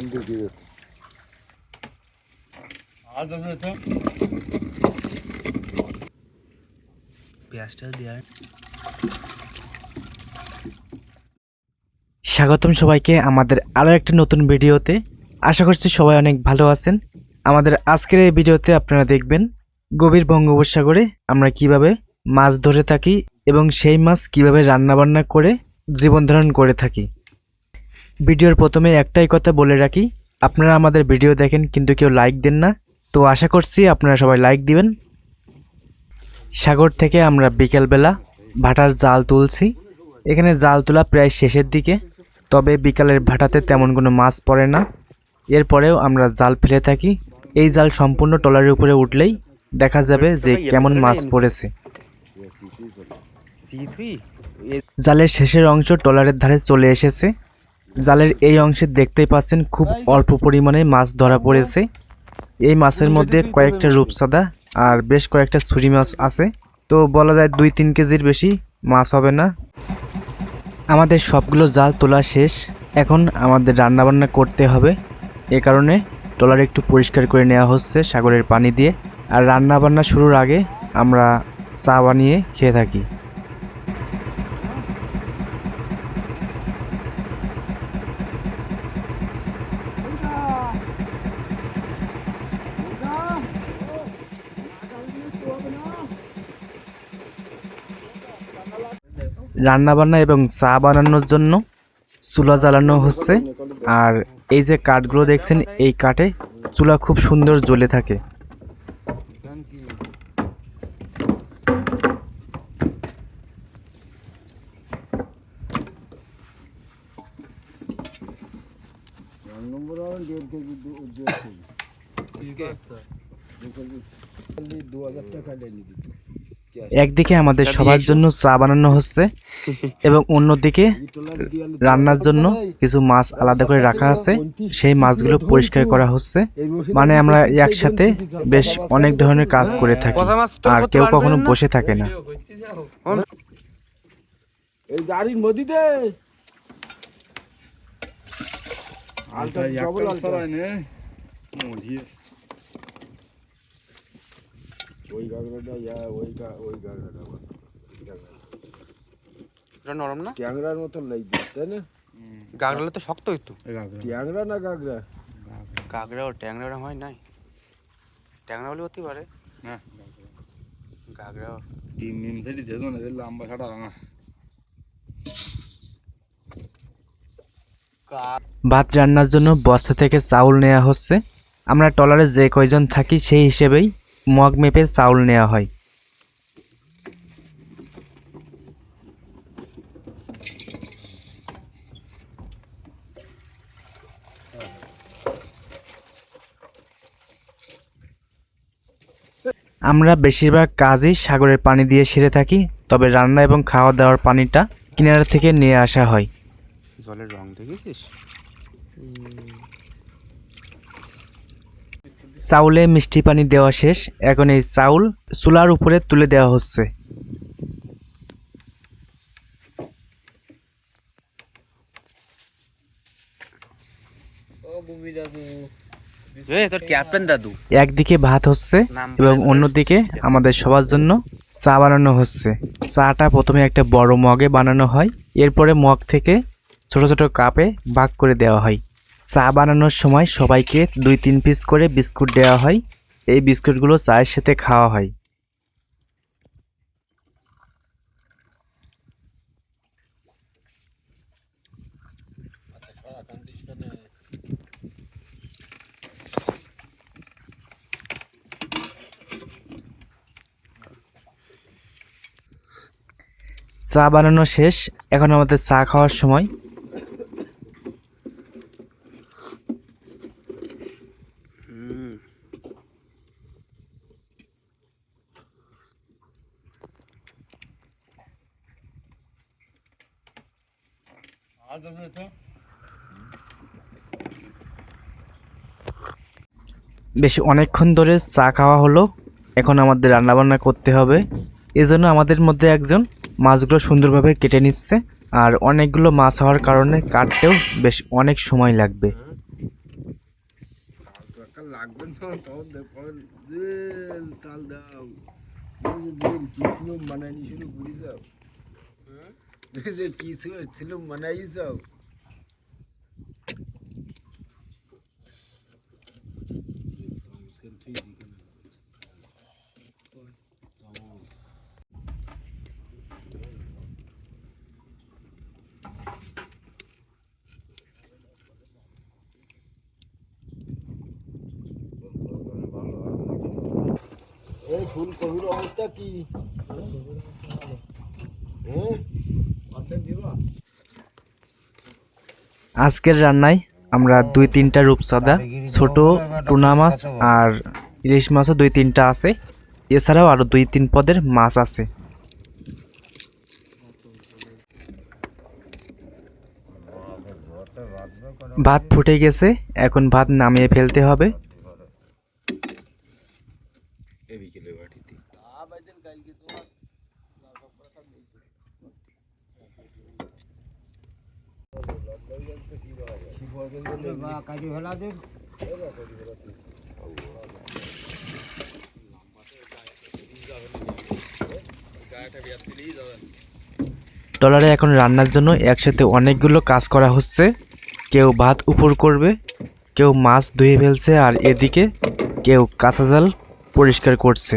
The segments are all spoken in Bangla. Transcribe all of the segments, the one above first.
Kendi diyor. পেঁয়াজটা দেওয়ার স্বাগতম সবাইকে আমাদের আরও একটা নতুন ভিডিওতে। আশা করছি সবাই অনেক ভালো আছেন। আমাদের আজকের এই ভিডিওতে আপনারা দেখবেন গভীর বঙ্গোপসাগরে আমরা কীভাবে মাছ ধরে থাকি এবং সেই মাছ কীভাবে রান্নাবান্না করে জীবন ধারণ করে থাকি। ভিডিওর প্রথমে একটাই কথা বলে রাখি, আপনারা আমাদের ভিডিও দেখেন কিন্তু কেউ লাইক দেন না। তো আশা করছি আপনারা সবাই লাইক দিবেন। সাগর থেকে আমরা বিকেলবেলা ভাটার জাল তুলছি। এখানে জাল তোলা প্রায় শেষের দিকে, তবে বিকালের ভাটাতে তেমন কোনো মাছ পড়ে না। এরপরেও আমরা জাল ফেলে থাকি। এই জাল সম্পূর্ণ টলারের উপরে উঠলেই দেখা যাবে যে কেমন মাছ পড়েছে। জালের শেষের অংশ টলারের ধারে চলে এসেছে। জালের এই অংশে দেখতেই পাচ্ছেন খুব অল্প পরিমাণে মাছ ধরা পড়েছে। এই মাছের মধ্যে কয়েকটা রূপসাদা আর বেশ কয়েকটা ছুরি মাছ আছে। তো বলা যায় দুই তিন কেজির বেশি মাছ হবে না। আমাদের সবগুলো জাল তোলা শেষ। এখন আমাদের রান্নাবান্না করতে হবে। এ কারণে ট্রলার একটু পরিষ্কার করে নেওয়া হচ্ছে সাগরের পানি দিয়ে। আর রান্নাবান্না শুরুর আগে আমরা চা বানিয়ে খেয়ে থাকি। রান্নাবান্না এবং চা বানানোর জন্য চুলা জ্বালানো হচ্ছে। আর এই যে কাঠগুলো দেখছেন, এই কাঠে চুলা খুব সুন্দর জ্বলে থাকে এক নম্বর হবে দেড় কেজি দু- দেড় কেজি খালি দু হাজার টাকা লেনি দিত একদিকে আমাদের সবার জন্য চা বানানো হচ্ছে এবং অন্যদিকে রান্নার জন্য কিছু মাছ আলাদা করে রাখা আছে। সেই মাছগুলো পরিষ্কার করা হচ্ছে। মানে আমরা একসাথে বেশ অনেক ধরনের কাজ করে থাকি। আর কেউ কখনো বসে থাকে না। এই ওই গাগরাটা ইয়া ওই গা ওই গাগরাটা এটা নরম না? ট্যাংরার মতন লাগবে তাই না? গাগরালে তো শক্ত হইতো ট্যাংরা না গাগরা? গাগরা ও ট্যাংরা ওরম হয় নাই। ট্যাংরা বলে হতে পারে। না গাগরা ও- তিন দিন সেটি যেত না লম্বা ছাড়া ভাত রান্নার জন্য বস্তা থেকে চাউল নেওয়া হচ্ছে। আমরা টলারে যে কয়জন থাকি সেই হিসেবেই মগ মেপে চাউল নেওয়া হয়। আমরা বেশিরভাগ কাজই সাগরের পানি দিয়ে সেরে থাকি তবে রান্না এবং খাওয়া দাওয়ার পানিটা কিনারা থেকে নিয়ে আসা হয়। জলের রং দেখেছিস? চাউলে মিষ্টি পানি দেওয়া শেষ। এখন এই চাউল চুলার উপরে তুলে দেওয়া হচ্ছে। একদিকে ভাত হচ্ছে এবং অন্যদিকে আমাদের সবার জন্য চা বানানো হচ্ছে। চাটা প্রথমে একটা বড় মগে বানানো হয়। এরপরে মগ থেকে ছোট ছোট কাপে ভাগ করে দেওয়া হয়। চা বানানোর সময় সবাইকে দুই তিন পিস করে বিস্কুট দেওয়া হয়। এই বিস্কুটগুলো চায়ের সাথে খাওয়া হয়। চা বানানো শেষ। এখন আমাদের চা খাওয়ার সময়। বেশ অনেকক্ষণ ধরে চা খাওয়া হলো। এখন আমাদের রান্নাবান্না করতে হবে। এজন্য আমাদের মধ্যে একজন মাছগুলো সুন্দরভাবে কেটে নিচ্ছে আর অনেকগুলো মাছ হওয়ার কারণে কাটতেও বেশ অনেক সময় লাগবে। সরকার লাগবেন যখন তখন দেখবেন যে তাল দাও এই যে দিন কি ছিল মানানি শুরু করি যাও এই যে কি ছিল ছিল মানাই যাও এই ফুলকপির অবস্থা কি হ্যাঁ আজকের রান্নায় আমরা দুই তিনটা রূপসাদা, ছোট টুনা মাছ আর ইলিশ মাছও দুই তিনটা আছে। এছাড়াও আরও দুই তিন পদের মাছ আছে। ভাত ফুটে গেছে, এখন ভাত নামিয়ে ফেলতে হবে। ট্রলারে এখন রান্নার জন্য একসাথে অনেকগুলো কাজ করা হচ্ছে। কেউ ভাত উপর করবে, কেউ মাছ ধুয়ে ফেলছে, আর এদিকে কেউ কাঁচা জাল পরিষ্কার করছে।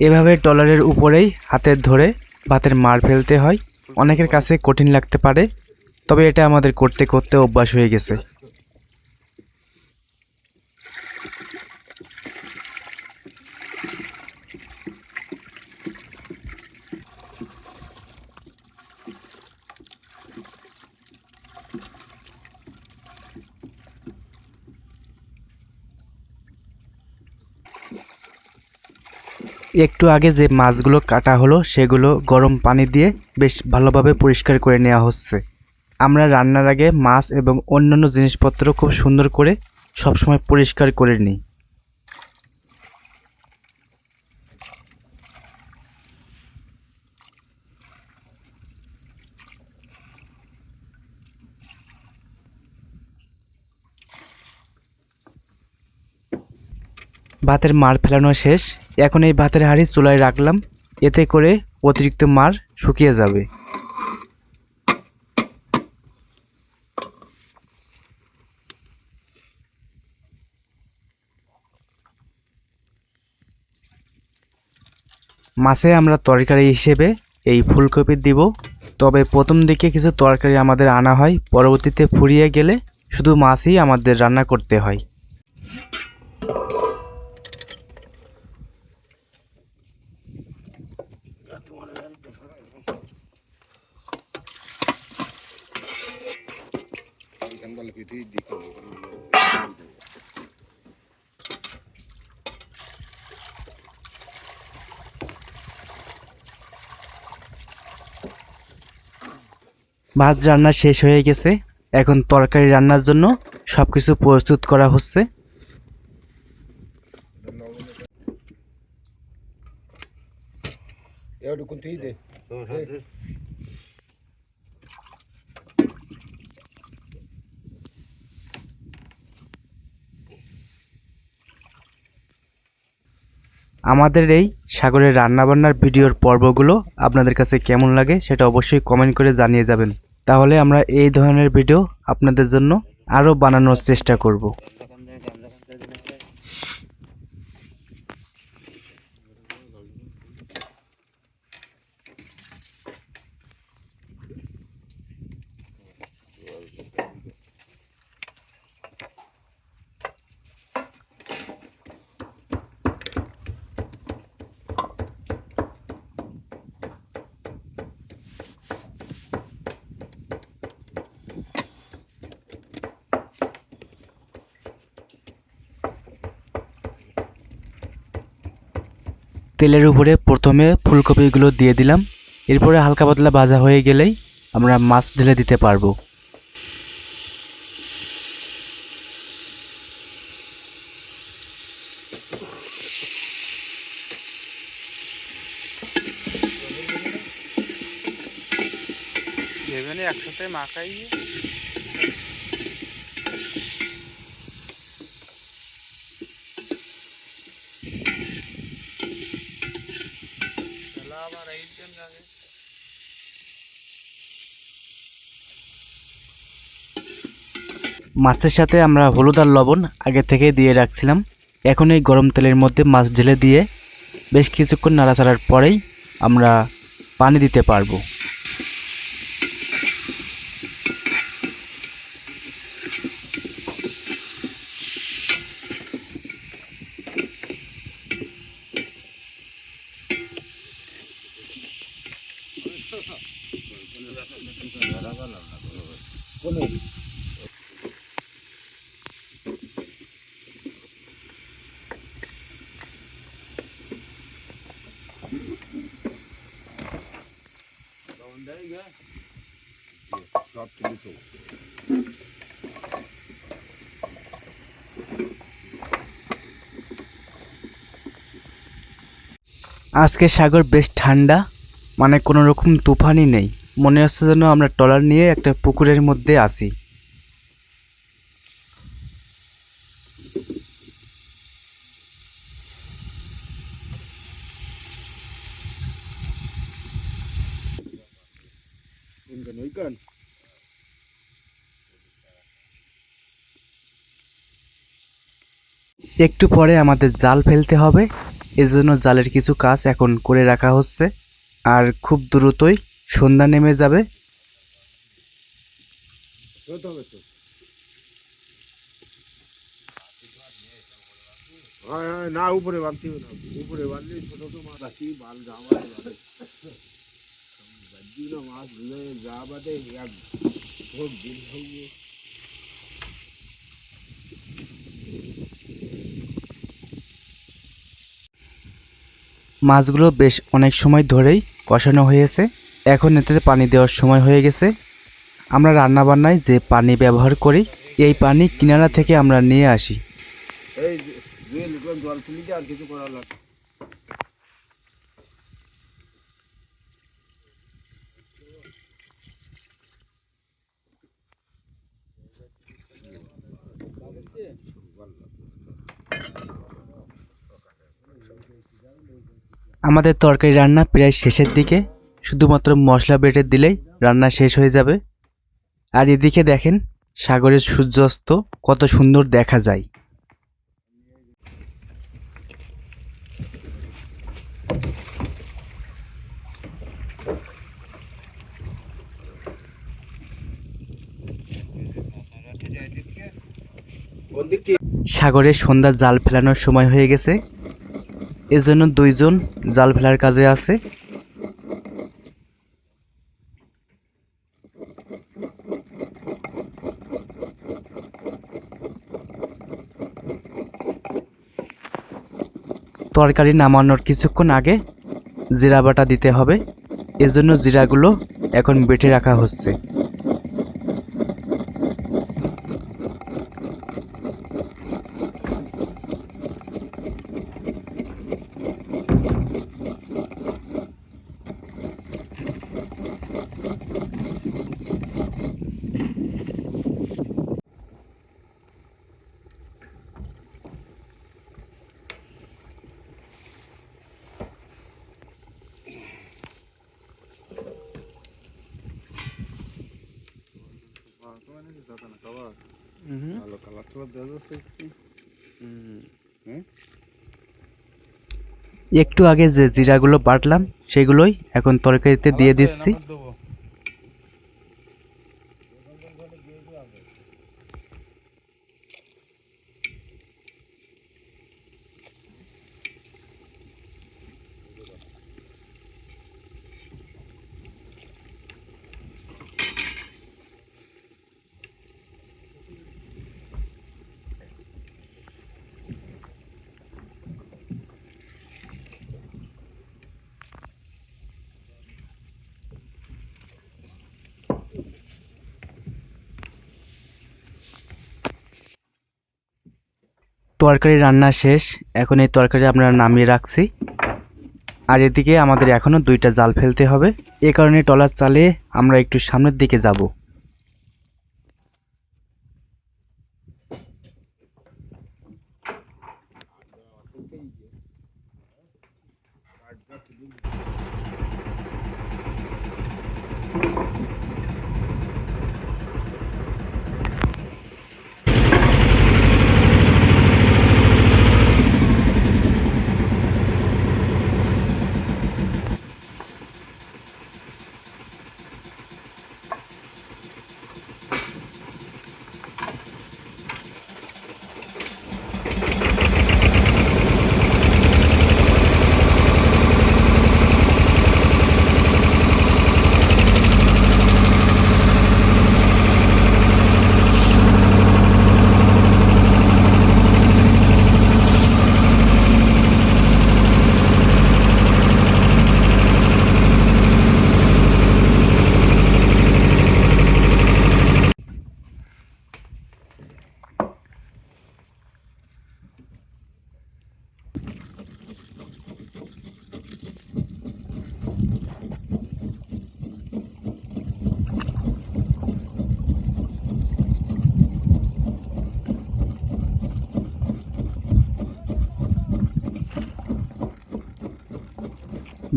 এভাবে ট্রলারের উপরেই হাতের ধরে ভাতের মার ফেলতে হয়। অনেকের কাছে কঠিন লাগতে পারে, তবে এটা আমাদের করতে করতে অভ্যাস হয়ে গেছে। একটু আগে যে মাছগুলো কাটা হলো, সেগুলো গরম পানি দিয়ে বেশ ভালোভাবে পরিষ্কার করে নেওয়া হচ্ছে। আমরা রান্নার আগে মাছ এবং অন্যান্য জিনিসপত্র খুব সুন্দর করে সবসময় পরিষ্কার করে নিই। ভাতের মার ফেলানো শেষ। এখন এই ভাতের হাঁড়ি চুলায় রাখলাম। এতে করে অতিরিক্ত মার শুকিয়ে যাবে। মাছে আমরা তরকারি হিসেবে এই ফুলকপি দিব। তবে প্রথম দিকে কিছু তরকারি আমাদের আনা হয়। পরবর্তীতে ফুরিয়ে গেলে শুধু মাছই আমাদের রান্না করতে হয়। ভাত রান্না শেষ হয়ে গেছে। এখন তরকারি রান্নার জন্য সব কিছু প্রস্তুত করা হচ্ছে একটু কোন তুই দে আমাদের এই সাগরের রান্নাবান্নার ভিডিওর পর্বগুলো আপনাদের কাছে কেমন লাগে সেটা অবশ্যই কমেন্ট করে জানিয়ে যাবেন। তাহলে আমরা এই ধরনের ভিডিও আপনাদের জন্য আরও বানানোর চেষ্টা করব। তেলের উপরে প্রথমে ফুলকপিগুলো দিয়ে দিলাম। এরপরে হালকা পাতলা ভাজা হয়ে গেলেই আমরা মাছ ঢেলে দিতে পারব। একসাথে মাখাই। মাছের সাথে আমরা হলুদ আর লবণ আগে থেকে দিয়ে রাখছিলাম। এখন এই গরম তেলের মধ্যে মাছ ঢেলে দিয়ে বেশ কিছুক্ষণ নাড়াচাড়ার পরেই আমরা পানি দিতে পারব। আজকে সাগর বেশ ঠান্ডা মানে কোনো রকম তুফানই নেই। মনে হচ্ছে যেন আমরা ট্রলার নিয়ে একটা পুকুরের মধ্যে আসি একটু পরে আমাদের জাল ফেলতে হবে। এজন্য জালের কিছু কাজ এখন করে রাখা হচ্ছে। আর খুব দ্রুতই সন্ধ্যা নেমে যাবে। তো না উপরে বাঁধতে হবে না। উপরে বাঁধলে ছোট ছোট মাছ বাল মাছ ধুলে যা বাঁধে এক ভোগ দিন হয়ে মাছগুলো বেশ অনেক সময় ধরেই কষানো হয়েছে। এখন এতে পানি দেওয়ার সময় হয়ে গেছে। আমরা রান্নাবান্নায় যে পানি ব্যবহার করি, এই পানি কিনারা থেকে আমরা নিয়ে আসি। আর কিছু করার আমাদের তরকারি রান্না প্রায় শেষের দিকে। শুধুমাত্র মশলা বেটে দিলেই রান্না শেষ হয়ে যাবে। আর এদিকে দেখেন, সাগরের সূর্যাস্ত কত সুন্দর দেখা যায়। সাগরে সন্ধ্যা জাল ফেলানোর সময় হয়ে গেছে। এজন্য দুইজন জাল ফেলার কাজে আছে। তরকারি নামানোর কিছুক্ষণ আগে জিরা বাটা দিতে হবে। এজন্য জিরাগুলো এখন বেটে রাখা হচ্ছে ভালো কালার টালার দেওয়া যাচ্ছে হ্যাঁ একটু আগে যে জিরাগুলো বাটলাম সেগুলোই এখন তরকারিতে দিয়ে দিচ্ছি। তরকারি রান্না শেষ। এখন এই তরকারি আমরা নামিয়ে রাখছি। আর এদিকে আমাদের এখনও দুইটা জাল ফেলতে হবে। এ কারণে টলার চালে আমরা একটু সামনের দিকে যাব।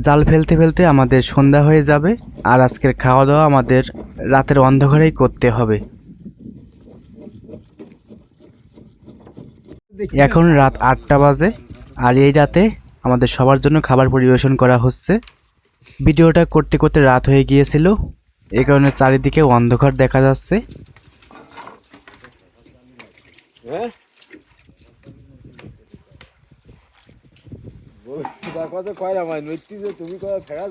জাল ফেলতে ফেলতে আমাদের সন্ধ্যা হয়ে যাবে আর আজকের খাওয়া দাওয়া আমাদের রাতের অন্ধকারেই করতে হবে। এখন রাত আটটা বাজে আর এই রাতে আমাদের সবার জন্য খাবার পরিবেশন করা হচ্ছে। ভিডিওটা করতে করতে রাত হয়ে গিয়েছিল এই কারণে চারিদিকে অন্ধকার দেখা যাচ্ছে। হ্যাঁ? দেখো তো কয় আমার নৈতিছে তুমি কয় ফেরা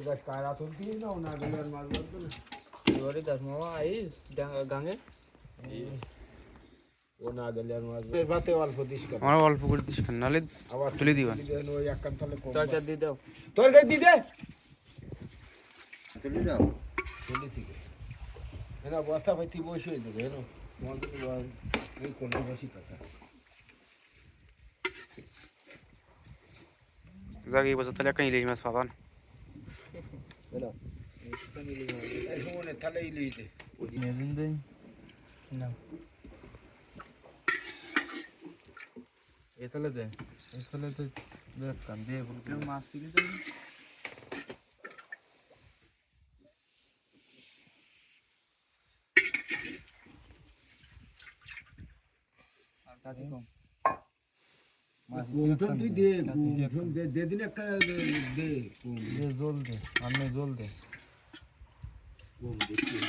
দেখ কায়রা তুলতি না ও না গেলে আর মাছ ধরতো না ও না গেলে আর মাছ ধরতো বাতে অল্প দিস কেন আমরা অল্প করে দিস কেন নাহলে আবার তুলে দিবা দেন ওই এক কান তাহলে কম তরকারি দিয়ে দাও তরকারি দি দে তুলি দাও তুলি থেকে না বস্তা পাইতি বসে হয়ে যাবে হেন তোমাদের এই কোন বসি কথা যাক এই বছর তাহলে একটা ইলিশ মাছ পাবান এই সময় তাহলে ইলিশ দে এতলে দে এতলে তো দেখ কান দিয়ে মাছ তুলি তো কোনটা দে কোন দে দে দিন একটা দে দে কোন জল দে আমি জল দে। দেখি উজু করে দে কালি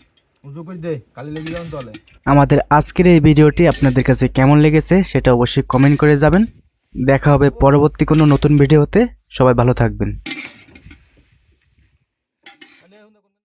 লেগে যাবেন তলে আমাদের আজকের এই ভিডিওটি আপনাদের কাছে কেমন লেগেছে সেটা অবশ্যই কমেন্ট করে যাবেন। দেখা হবে পরবর্তী কোনো নতুন ভিডিওতে। সবাই ভালো থাকবেন।